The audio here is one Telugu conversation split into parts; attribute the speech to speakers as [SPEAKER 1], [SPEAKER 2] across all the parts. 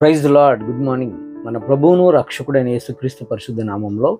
[SPEAKER 1] Praise lord. Good morning. మన ప్రభువును రక్షకుడైన యేసుక్రీస్తు పరిశుద్ధ నామంలో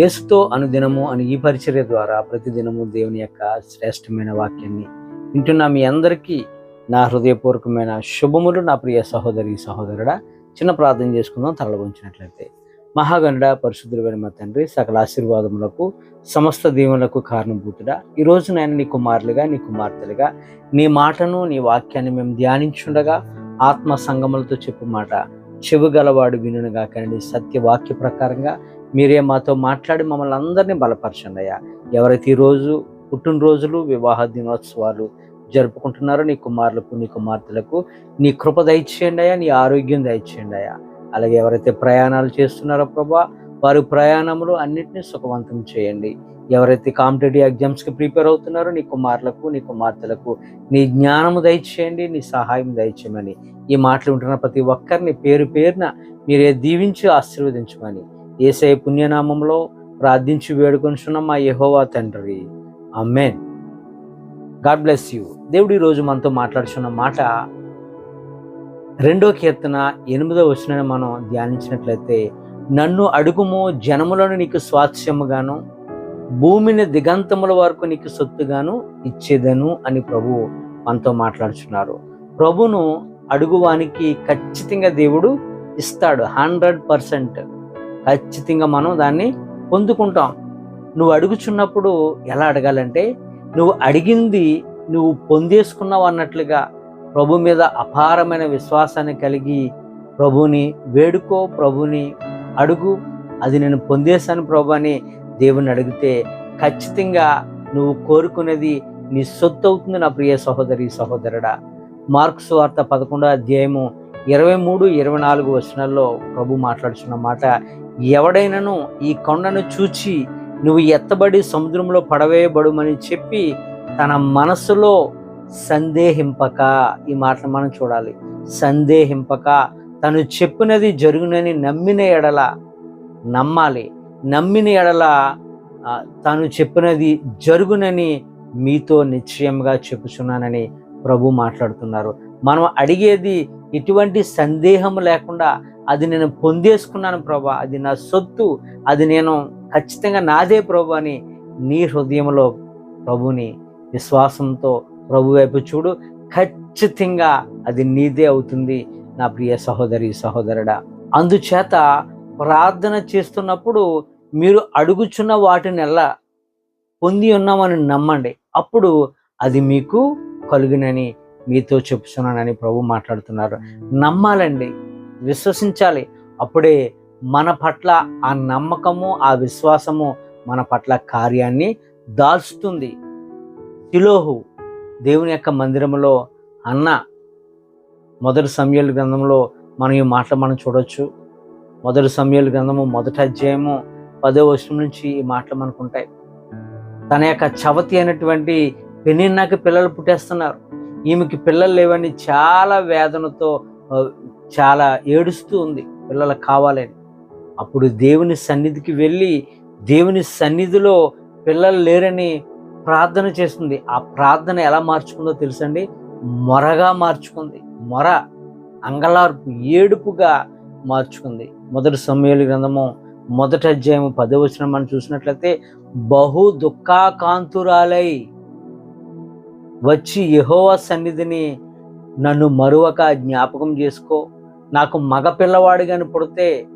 [SPEAKER 1] యేసుతో అనుదినము అని ఈ పరిచర్య ద్వారా ప్రతిదినము దేవుని యొక్క శ్రేష్టమైన వాక్యాన్ని వింటున్న మీ అందరికీ నా హృదయపూర్వకమైన శుభములు. నా ప్రియ సహోదరి సహోదరుడా చిన్న ప్రార్థన చేసుకుందాం. తరలించినట్లయితే మహాగణుడ పరిశుద్ధులైన మా తండ్రి సకల ఆశీర్వాదములకు సమస్త దీవులకు కారణభూతుడా. ఈ నేను నీ కుమారులుగా నీ కుమార్తెలుగా నీ మాటను నీ వాక్యాన్ని మేము ధ్యానించుండగా ఆత్మ సంగములతో చెప్పు మాట. చెవు గలవాడు వినుగా కానీ సత్యవాక్య ప్రకారంగా మీరే మాతో మాట్లాడి మమ్మల్ని అందరినీ బలపరచండి అయ్యా. ఎవరైతే ఈరోజు పుట్టినరోజులు వివాహ దినోత్సవాలు జరుపుకుంటున్నారో నీ కుమారులకు నీ కుమార్తెలకు నీ కృప దయచేయండి అయ్యా. నీ ఆరోగ్యం దయచేయండి అయ్యా. అలాగే ఎవరైతే ప్రయాణాలు చేస్తున్నారో ప్రభా వారి ప్రయాణములు అన్నిటినీ సుఖవంతం చేయండి. ఎవరైతే కాంపిటేటివ్ ఎగ్జామ్స్కి ప్రిపేర్ అవుతున్నారో నీ కుమారులకు నీ కుమార్తెలకు నీ జ్ఞానము దయచేయండి నీ సహాయం దయచేయమని ఈ మాటలు ఉంటున్న ప్రతి ఒక్కరిని పేరు పేరున మీరే దీవించి ఆశీర్వదించమని ఏసఐ పుణ్యనామంలో ప్రార్థించి వేడుకొనిచున్న మా యహోవా తండ్రి. Amen God bless you. దేవుడు ఈరోజు మనతో మాట్లాడుచున్న మాట రెండో కీర్తన ఎనిమిదో వచ్చిన మనం ధ్యానించినట్లయితే నన్ను అడుగుము జనములను నీకు స్వాస్థ్యముగాను భూమిని దిగంతముల వరకు నీకు సొత్తుగాను ఇచ్చేదను అని ప్రభు మనతో మాట్లాడుచున్నారు. ప్రభును అడుగువానికి ఖచ్చితంగా దేవుడు ఇస్తాడు హండ్రెడ్ పర్సెంట్. ఖచ్చితంగా మనం దాన్ని పొందుకుంటాం. నువ్వు అడుగుచున్నప్పుడు ఎలా అడగాలంటే నువ్వు అడిగింది నువ్వు పొందేసుకున్నావు అన్నట్లుగా ప్రభు మీద అపారమైన విశ్వాసాన్ని కలిగి ప్రభుని వేడుకో ప్రభుని అడుగు. అది నేను పొందేశాను ప్రభు అని దేవుని అడిగితే ఖచ్చితంగా నువ్వు కోరుకునేది నీ సొత్తు అవుతుంది నా ప్రియ సహోదరి సహోదరుడా. మార్క్స్ వార్త పదకొండో అధ్యాయము ఇరవై మూడు ఇరవై నాలుగు వచనాల్లో ప్రభు మాట్లాడుచున్న మాట ఎవడైనను ఈ కొండను చూచి నువ్వు ఎత్తబడి సముద్రంలో పడవేయబడుమని చెప్పి తన మనసులో సందేహింపక. ఈ మాటను మనం చూడాలి. సందేహింపక. తను చెప్పినది జరుగునని నమ్మిన ఎడల నమ్మాలి. నమ్మిన ఎడల తాను చెప్పినది జరుగునని మీతో నిశ్చయంగా చెప్పుచున్నానని ప్రభు మాట్లాడుతున్నారు. మనం అడిగేది ఎటువంటి సందేహం లేకుండా అది నేను పొందేసుకున్నాను ప్రభా అది నా సొత్తు అది నేను ఖచ్చితంగా నాదే ప్రభు అని నీ హృదయంలో ప్రభుని విశ్వాసంతో ప్రభు వైపు చూడు ఖచ్చితంగా అది నీదే అవుతుంది నా ప్రియ సహోదరి సహోదరుడా. అందుచేత ప్రార్థన చేస్తున్నప్పుడు మీరు అడుగుచున్న వాటిని ఎలా పొంది ఉన్నామని నమ్మండి. అప్పుడు అది మీకు కలుగునని మీతో చెప్తున్నానని ప్రభు మాట్లాడుతున్నారు. నమ్మాలండి. విశ్వసించాలి. అప్పుడే మన పట్ల ఆ నమ్మకము ఆ విశ్వాసము మన పట్ల కార్యాన్ని దాల్చుతుంది. తిలోహు దేవుని యొక్క మందిరంలో అన్న మొదటి సమయాల గ్రంథంలో మనం ఈ మాటలు మనం చూడొచ్చు. మొదటి సమయాల గ్రంథము మొదటి అధ్యాయము పదో వర్షం నుంచి ఈ మాటలు మనకు ఉంటాయి తన యొక్క చవతి అయినటువంటి పెనిన్నాకి పిల్లలు పుట్టేస్తున్నారు. ఈమెకి పిల్లలు లేవని చాలా వేదనతో చాలా ఏడుస్తూ ఉంది పిల్లలు కావాలని. అప్పుడు దేవుని సన్నిధికి వెళ్ళి దేవుని సన్నిధిలో పిల్లలు లేరని ప్రార్థన చేస్తుంది. ఆ ప్రార్థన ఎలా మార్చుకుందో తెలుసండి? మొరగా మార్చుకుంది. మొర అంగలార్పు ఏడుపుగా మార్చుకుంది. మొదటి సమయాలు గ్రంథము మొదటి అధ్యాయం పదవచనం మనం చూసినట్లయితే బహు దుఃఖాకాంతురాలై వచ్చి యహోవ సన్నిధిని నన్ను మరువక జ్ఞాపకం చేసుకో. నాకు మగ పిల్లవాడు కాని పుడితే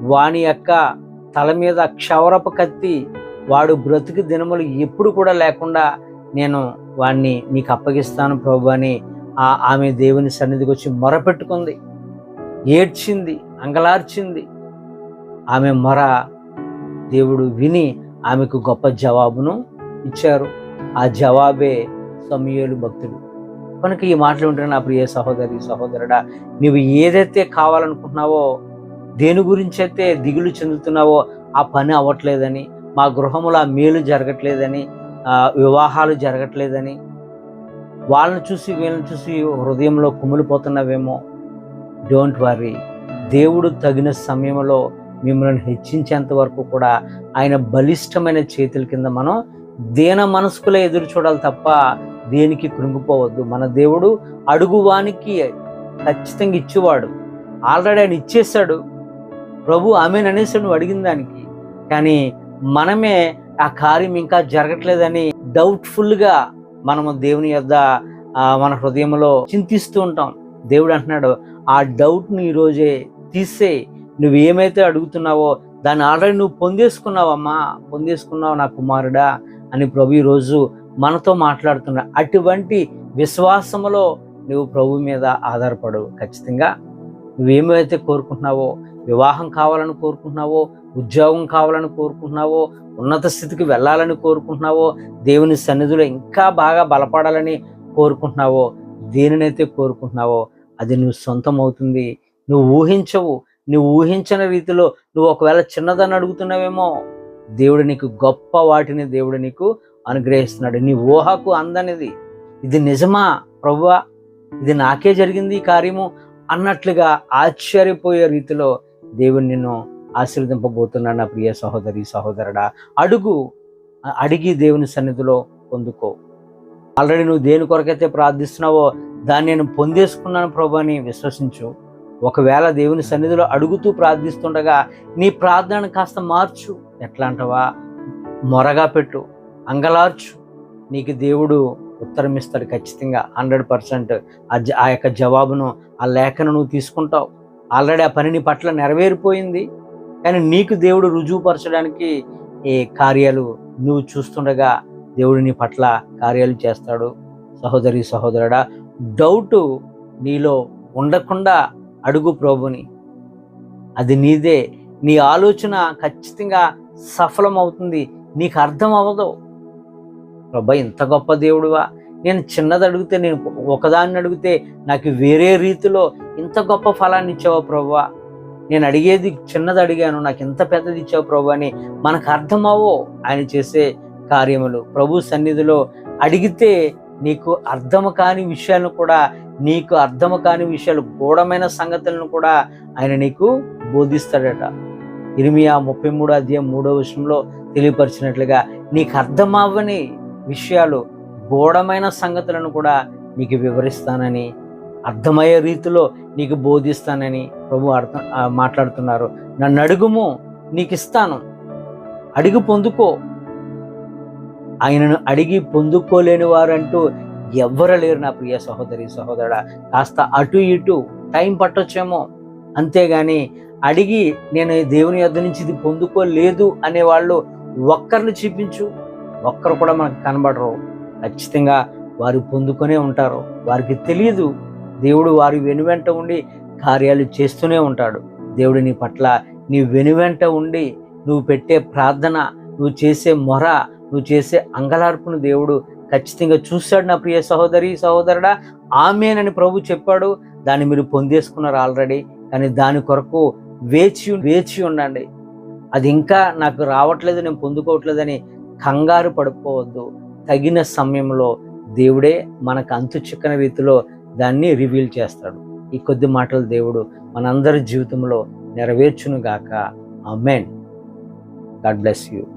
[SPEAKER 1] వాని యొక్క తల మీద క్షవరపు కత్తి వాడు బ్రతుకు దినములు ఎప్పుడు కూడా లేకుండా నేను వాణ్ణి నీకు అప్పగిస్తాను ప్రభు అని ఆ ఆమె దేవుని సన్నిధికి వచ్చి మొరపెట్టుకుంది. ఏడ్చింది అంగలార్చింది. ఆమె మొర దేవుడు విని ఆమెకు గొప్ప జవాబును ఇచ్చారు. ఆ జవాబే సమయలు భక్తుడు. కనుక ఈ మాటలు ఉంటే నా ప్రియ సహోదరి సహోదరుడా నువ్వు ఏదైతే కావాలనుకుంటున్నావో దేని గురించి అయితే దిగులు చెందుతున్నావో ఆ పని అవ్వట్లేదని మా గృహములో ఆ మేలు జరగట్లేదని వివాహాలు జరగట్లేదని వాళ్ళని చూసి వీళ్ళని చూసి హృదయంలో కుమిలిపోతున్నావేమో డోంట్ వరీ దేవుడు తగిన సమయంలో మిమ్మల్ని హెచ్చించేంత వరకు కూడా ఆయన బలిష్టమైన చేతుల కింద మనం దేన మనస్కులే ఎదురు చూడాలి తప్ప దేనికి కృంగిపోవద్దు. మన దేవుడు అడుగువానికి ఖచ్చితంగా ఇచ్చేవాడు. ఆల్రెడీ ఆయన ఇచ్చేసాడు ప్రభు ఆమె అనేసాడు నువ్వు అడిగిన దానికి. కానీ మనమే ఆ కార్యం ఇంకా జరగట్లేదని డౌట్ఫుల్గా మనము దేవుని యొద్ద మన హృదయంలో చింతిస్తూ ఉంటాం. దేవుడు అంటున్నాడు ఆ డౌట్ని ఈరోజే తీసే నువ్వు ఏమైతే అడుగుతున్నావో దాన్ని ఆల్రెడీ నువ్వు పొందేసుకున్నావమ్మా పొందేసుకున్నావు నా కుమారుడా అని ప్రభు ఈరోజు మనతో మాట్లాడుతున్నా. అటువంటి విశ్వాసములో నువ్వు ప్రభు మీద ఆధారపడు ఖచ్చితంగా నువ్వేమైతే కోరుకుంటున్నావో వివాహం కావాలని కోరుకుంటున్నావో ఉద్యోగం కావాలని కోరుకుంటున్నావో ఉన్నత స్థితికి వెళ్ళాలని కోరుకుంటున్నావో దేవుని సన్నిధిలో ఇంకా బాగా బలపడాలని కోరుకుంటున్నావో దేనినైతే కోరుకుంటున్నావో అది నువ్వు సొంతం అవుతుంది నువ్వు ఊహించవు. నువ్వు ఊహించిన రీతిలో నువ్వు ఒకవేళ చిన్నదాన్ని అడుగుతున్నావేమో దేవుడు నీకు గొప్ప వాటిని దేవుడు నీకు అనుగ్రహిస్తున్నాడు. నీ ఊహకు అందనిది. ఇది నిజమా ప్రభువా ఇది నాకే జరిగింది ఈ కార్యము అన్నట్లుగా ఆశ్చర్యపోయే రీతిలో దేవుడు నిన్ను ఆశీర్వదింపబోతున్నాడు నా ప్రియ సహోదరి సహోదరుడా. అడుగు అడిగి దేవుని సన్నిధిలో పొందుకో. ఆల్రెడీ నువ్వు దేని కొరకైతే ప్రార్థిస్తున్నావో దాన్ని నేను పొందేసుకున్నాను ప్రభు అని విశ్వసించు. ఒకవేళ దేవుని సన్నిధిలో అడుగుతూ ప్రార్థిస్తుండగా నీ ప్రార్థనను కాస్త మార్చు. ఎట్లాంటవా మొరగా పెట్టు. అంగలార్చు. నీకు దేవుడు ఉత్తరం ఇస్తాడు ఖచ్చితంగా హండ్రెడ్ పర్సెంట్. ఆ యొక్క జవాబును ఆ లేఖను నువ్వు తీసుకుంటావు. ఆల్రెడీ ఆ పని నీ పట్ల నెరవేరిపోయింది. కానీ నీకు దేవుడు రుజువుపరచడానికి ఈ కార్యాలు నువ్వు చూస్తుండగా దేవుడు నీ పట్ల కార్యాలు చేస్తాడు. సహోదరి సహోదరుడా డౌటు నీలో ఉండకుండా అడుగు ప్రభుని. అది నీదే. నీ ఆలోచన ఖచ్చితంగా సఫలమవుతుంది. నీకు అర్థం అవ్వదు. ప్రభా ఇంత గొప్ప దేవుడువా. నేను చిన్నది అడిగితే నేను ఒకదాన్ని అడిగితే నాకు వేరే రీతిలో ఇంత గొప్ప ఫలాన్ని ఇచ్చావా ప్రభువా. నేను అడిగేది చిన్నది అడిగాను. నాకు ఇంత పెద్దది ఇచ్చావు ప్రభు అని మనకు అర్థమవో ఆయన చేసే కార్యములు. ప్రభు సన్నిధిలో అడిగితే నీకు అర్థము కాని విషయాలను కూడా నీకు అర్థము కాని విషయాలు గూఢమైన సంగతులను కూడా ఆయన నీకు బోధిస్తాడట. ఇరిమియా ముప్పై మూడో అధ్యాయం మూడో విషయంలో తెలియపరిచినట్లుగా నీకు అర్థమవ్వని విషయాలు గూఢమైన సంగతులను కూడా నీకు వివరిస్తానని అర్థమయ్యే రీతిలో నీకు బోధిస్తానని ప్రభు అర్థం మాట్లాడుతున్నారు. నన్ను అడుగుము నీకు ఇస్తాను. అడిగి పొందుకో. ఆయనను అడిగి పొందుకోలేని వారంటూ ఎవ్వరు లేరు నా ప్రియ సహోదరి సహోదరుడ. కాస్త అటు ఇటు టైం పట్టొచ్చేమో. అంతేగాని అడిగి నేను దేవుని యొద్ నుంచి ఇది పొందుకోలేదు అనే వాళ్ళు ఒక్కరిని చూపించు. ఒక్కరు కూడా మనకు కనబడరు. ఖచ్చితంగా వారు పొందుకొనే ఉంటారు. వారికి తెలియదు దేవుడు వారి వెనువెంట ఉండి కార్యాలు చేస్తూనే ఉంటాడు. దేవుడు నీ పట్ల నీ వెనువెంట ఉండి నువ్వు పెట్టే ప్రార్థన నువ్వు చేసే మొర నువ్వు చేసే అంగలార్పును దేవుడు ఖచ్చితంగా చూశాడు నా ప్రియ సహోదరి సహోదరుడా. ఆమెనని ప్రభు చెప్పాడు. దాన్ని మీరు పొందేసుకున్నారు ఆల్రెడీ. కానీ దాని కొరకు వేచి వేచి ఉండండి. అది ఇంకా నాకు రావట్లేదు నేను పొందుకోవట్లేదని కంగారు పడిపోవద్దు. తగిన సమయంలో దేవుడే మనకు అంతు చిక్కని రీతిలో దాన్ని రివీల్ చేస్తాడు. ఈ కొద్ది మాటలు దేవుడు మనందరి జీవితంలో నెరవేర్చును గాక అమెన్ గాడ్ బ్లెస్ యూ.